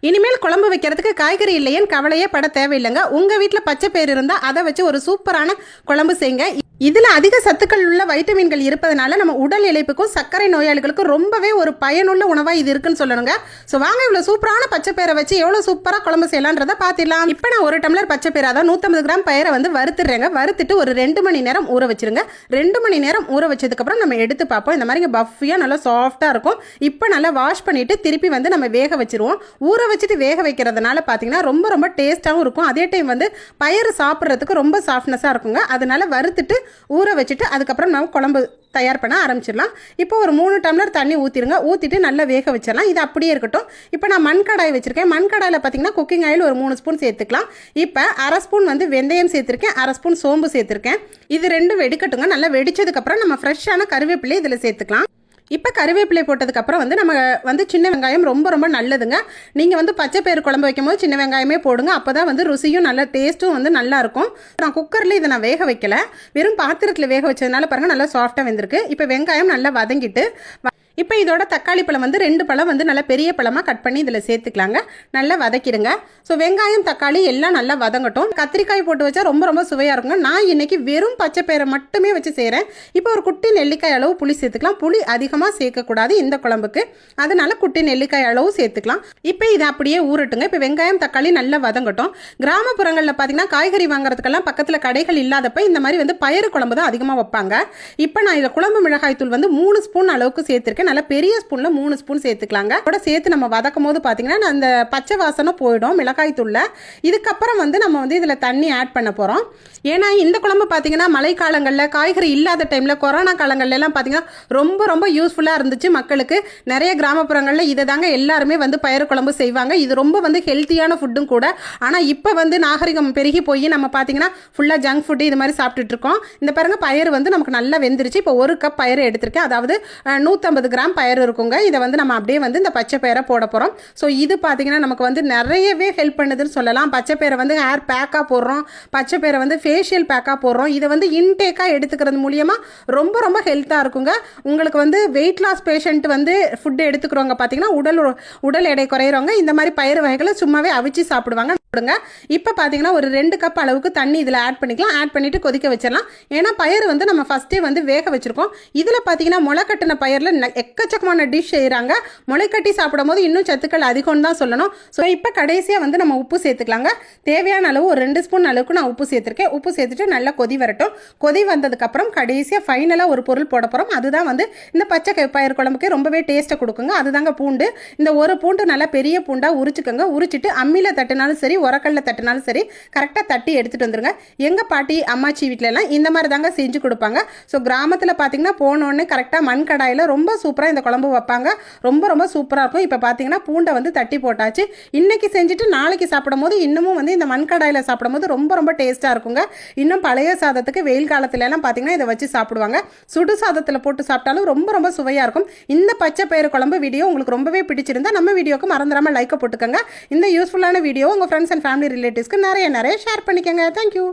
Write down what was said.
இனிமேல் குழம்பு வைக்கிறதுக்கு காய்கறி இல்லையேன்னு கவலையே பட தேவையில்லைங்க. உங்கள் வீட்டில் பச்சை பயிர் இருந்தால் அதை வச்சு ஒரு சூப்பரான குழம்பு செய்யுங்க இதில் அதிக சத்துக்கள் உள்ள வைட்டமின்கள் இருப்பதனால நம்ம உடல் இழைப்புக்கும் சர்க்கரை நோயாளிகளுக்கும் ரொம்பவே ஒரு பயனுள்ள உணவாக இது இருக்குன்னு சொல்லணுங்க. ஸோ வாங்க இவ்வளோ சூப்பரான பச்சை பயிரை வச்சு எவ்வளோ சூப்பராக குழம்பு செய்யலான்றதை பார்த்துடலாம். இப்போ நான் ஒரு டம்ளர் பச்சை பயிரை அதான் நூற்றம்பது கிராம் பயிரை வந்து வறுத்துடுறேங்க. வறுத்துட்டு ஒரு ரெண்டு மணி நேரம் ஊற வச்சிருங்க. ரெண்டு மணி நேரம் ஊற வச்சதுக்கப்புறம் நம்ம எடுத்து பார்ப்போம். இந்த மாதிரி பஃபியாக நல்லா சாஃப்டாக இருக்கும். இப்போ நல்லா வாஷ் பண்ணிவிட்டு திருப்பி வந்து நம்ம வேக வச்சிருவோம். ஊற வச்சுட்டு வேக வைக்கிறதுனால பார்த்தீங்கன்னா ரொம்ப ரொம்ப டேஸ்ட்டாகவும் இருக்கும். அதே டைம் வந்து பயிர் சாப்பிட்றதுக்கு ரொம்ப சாஃப்ட்னஸாக இருக்குங்க. அதனால வறுத்துட்டு ஊற வச்சுட்டு அதுக்கப்புறம் நம்ம குழம்பு தயார் பண்ண ஆரம்பிச்சிடலாம். இப்போ ஒரு மூணு டம்ளர் தண்ணி ஊற்றிடுங்க ஊற்றிட்டு நல்லா வேக வச்சிடலாம். இது அப்படியே இருக்கட்டும். இப்போ நான் மண் கடாய் வச்சுருக்கேன். மண் கடாயில் பார்த்தீங்கன்னா குக்கிங் ஆயில் ஒரு மூணு ஸ்பூன் சேர்த்துக்கலாம். இப்போ அரை ஸ்பூன் வந்து வெந்தயம் சேர்த்துருக்கேன். அரை ஸ்பூன் சோம்பு சேர்த்துருக்கேன். இது ரெண்டும் வெடிக்கட்டுங்க. நல்லா வெடிச்சதுக்கப்புறம் நம்ம ஃப்ரெஷ்ஷான கருவேப்பிலையை இதில் சேர்த்துக்கலாம். இப்போ கருவேப்பிலை போட்டதுக்கப்புறம் வந்து நம்ம வந்து சின்ன வெங்காயம் ரொம்ப ரொம்ப நல்லதுங்க. நீங்கள் வந்து பச்சை பயிறு குழம்பு வைக்கும்போது சின்ன வெங்காயமே போடுங்க. அப்போ தான் வந்து ருசியும் நல்ல டேஸ்ட்டும் வந்து நல்லாயிருக்கும் நான் குக்கரில் இதை நான் வேக வைக்கல. வெறும் பாத்திரத்தில் வேக வச்சதுனால பாருங்கள் நல்லா சாஃப்டாக வெந்திருக்கு. இப்போ வெங்காயம் நல்லா வதங்கிட்டு இப்போ இதோட தக்காளி பழம் வந்து ரெண்டு பழம் வந்து நல்லா பெரிய பழமாக கட் பண்ணி இதில் சேர்த்துக்கலாங்க. நல்லா வதக்கிடுங்க. ஸோ வெங்காயம் தக்காளி எல்லாம் நல்லா வதங்கட்டும். கத்திரிக்காய் போட்டு வச்சா ரொம்ப ரொம்ப சுவையாக இருக்குங்க. நான் இன்னைக்கு வெறும் பச்சை பயிரை மட்டுமே வச்சு செய்கிறேன் இப்போ ஒரு குட்டி நெல்லிக்காய் அளவு புளி சேர்த்துக்கலாம். புளி அதிகமாக சேர்க்கக்கூடாது இந்த குழம்புக்கு. அதனால குட்டி நெல்லிக்காய் அளவு சேர்த்துக்கலாம். இப்போ இதை அப்படியே ஊறட்டுங்க. இப்போ வெங்காயம் தக்காளி நல்லா வதங்கட்டும். கிராமப்புறங்களில் பார்த்தீங்கன்னா காய்கறி வாங்குறதுக்கெல்லாம் பக்கத்தில் கடைகள் இல்லாதப்ப இந்த மாதிரி வந்து பயிறு குழம்பு தான் அதிகமாக வைப்பாங்க. இப்போ நான் இதில் குழம்பு மிளகாய் தூள் வந்து மூணு ஸ்பூன் அளவுக்கு சேர்த்துருக்கேன். நல்லா பெரிய ஸ்பூனில் மூணு ஸ்பூன் சேர்த்துக்கலாங்க. கூட சேர்த்து நம்ம வதக்கும் போது பார்த்தீங்கன்னா அந்த பச்சை வாசனை போயிடும் மிளகாய் தூளில். இதுக்கப்புறம் வந்து நம்ம வந்து இதில் தண்ணி ஆட் பண்ண போகிறோம் ஏன்னா இந்த குழம்பு பார்த்தீங்கன்னா மழைக்காலங்களில் காய்கறி இல்லாத டைமில் கொரோனா காலங்கள்லாம் பார்த்தீங்கன்னா ரொம்ப ரொம்ப யூஸ்ஃபுல்லாக இருந்துச்சு மக்களுக்கு. நிறைய கிராமப்புறங்களில் இதை தாங்க எல்லாருமே வந்து பயிறு குழம்பு செய்வாங்க. இது ரொம்ப வந்து ஹெல்த்தியான ஃபுட்டும் கூட. ஆனால் இப்போ வந்து நாகரிகம் பெருகி போய் நம்ம பார்த்தீங்கன்னா ஃபுல்லாக ஜங்க் ஃபுட்டு இது மாதிரி சாப்பிட்டுட்டு இருக்கோம். இந்த பாருங்க பயிர் வந்து நமக்கு நல்லா வெந்துருச்சு. இப்போ ஒரு கப் பயிர் எடுத்திருக்கேன். அதாவது நூற்றம்பது கிராம் பயிர் இருக்குங்க. இதை வந்து நம்ம அப்படியே வந்து இந்த பச்சை பயிரை போட போகிறோம் ஸோ இது பார்த்தீங்கன்னா நமக்கு வந்து நிறையவே ஹெல்ப் பண்ணுதுன்னு சொல்லலாம். பச்சை பயிரை வந்து ஹேர் பேக்காக போடுறோம். பச்சை பயிரை வந்து ஃபேஷியல் பேக்காக போடுறோம். இதை வந்து இன்டேக்காக எடுத்துக்கிறது மூலியமாக ரொம்ப ரொம்ப ஹெல்த்தாக இருக்குங்க. உங்களுக்கு வந்து வெயிட் லாஸ் பேஷண்ட் வந்து ஃபுட்டு எடுத்துக்கிறவங்க பார்த்தீங்கன்னா உடல் உடல் எடை குறையிறவங்க இந்த மாதிரி பயிர் வகைகளை சும்மாவே அவிச்சு சாப்பிடுவாங்க. கொடுங்க இப்போ பார்த்தீங்கன்னா ஒரு ரெண்டு கப் அளவுக்கு தண்ணி இதில் ஆட் பண்ணிக்கலாம். ஆட் பண்ணிவிட்டு கொதிக்க வச்சிடலாம். ஏன்னா பயிர் வந்து நம்ம ஃபஸ்ட்டே வந்து வேக வச்சுருக்கோம். இதில் பார்த்தீங்கன்னா முளை கட்டின பயிரில் ந- எக்கச்சக்கமான டிஷ் செய்கிறாங்க முளை கட்டி சாப்பிடும் போது இன்னும் சத்துக்கள் அதிகம்னு தான் சொல்லணும். ஸோ இப்போ கடைசியாக வந்து நம்ம உப்பு சேர்த்துக்கலாங்க. தேவையான அளவு ஒரு ரெண்டு ஸ்பூன் அளவுக்கு நான் உப்பு சேர்த்துருக்கேன். உப்பு சேர்த்துட்டு நல்லா கொதி வரட்டும். கொதி வந்ததுக்கப்புறம் கடைசியாக ஃபைனலாக ஒரு பொருள் போட போகிறோம் அதுதான் வந்து இந்த பச்சை க- பயிர் குழம்புக்கு ரொம்பவே டேஸ்ட்டை கொடுக்குங்க. அதுதாங்க பூண்டு. இந்த ஒரு பூண்டு நல்லா பெரிய பூண்டாக உரிச்சுக்கோங்க. உரிச்சிட்டு அம்மியில் தட்டினாலும் சரி உரக்கல்ல தட்டினாலும் சரி கரெக்டாக தட்டி எடுத்துகிட்டு வந்துருங்க. எங்கள் பாட்டி அம்மாச்சி வீட்டிலலாம் இந்த மாதிரி தாங்க செஞ்சு கொடுப்பாங்க. ஸோ கிராமத்தில் பார்த்தீங்கன்னா போனோடனே கரெக்டாக மண் கடாயில் ரொம்ப சூப்பராக இந்த குழம்பு வைப்பாங்க. ரொம்ப ரொம்ப சூப்பராக இருக்கும். இப்போ பார்த்தீங்கன்னா பூண்டை வந்து தட்டி போட்டாச்சு. இன்னைக்கு செஞ்சுட்டு நாளைக்கு சாப்பிடும் போது இன்னமும் வந்து இந்த மண் கடாயில் சாப்பிடும் போது ரொம்ப ரொம்ப டேஸ்ட்டாக இருக்குங்க. இன்னும் பழைய சாதத்துக்கு வெயில் காலத்துலலாம் பார்த்தீங்கன்னா இதை வச்சு சாப்பிடுவாங்க. சுடு சாதத்தில் போட்டு சாப்பிட்டாலும் ரொம்ப ரொம்ப சுவையாக இருக்கும். இந்த பச்சை பயிறு குழம்பு வீடியோ உங்களுக்கு ரொம்பவே பிடிச்சிருந்தா நம்ம வீடியோக்கு மறந்துடாமல் லைக்கை போட்டுக்கோங்க. இந்த யூஸ்ஃபுல்லான வீடியோ உங்கள் ஃப்ரெண்ட்ஸ் ஃப்ரெண்ட்ஸ் அண்ட் ஃபேமிலி ரிலேட்டிவ்ஸ்க்கு நிறைய நிறைய ஷேர் பண்ணிக்கோங்க. தேங்க்யூ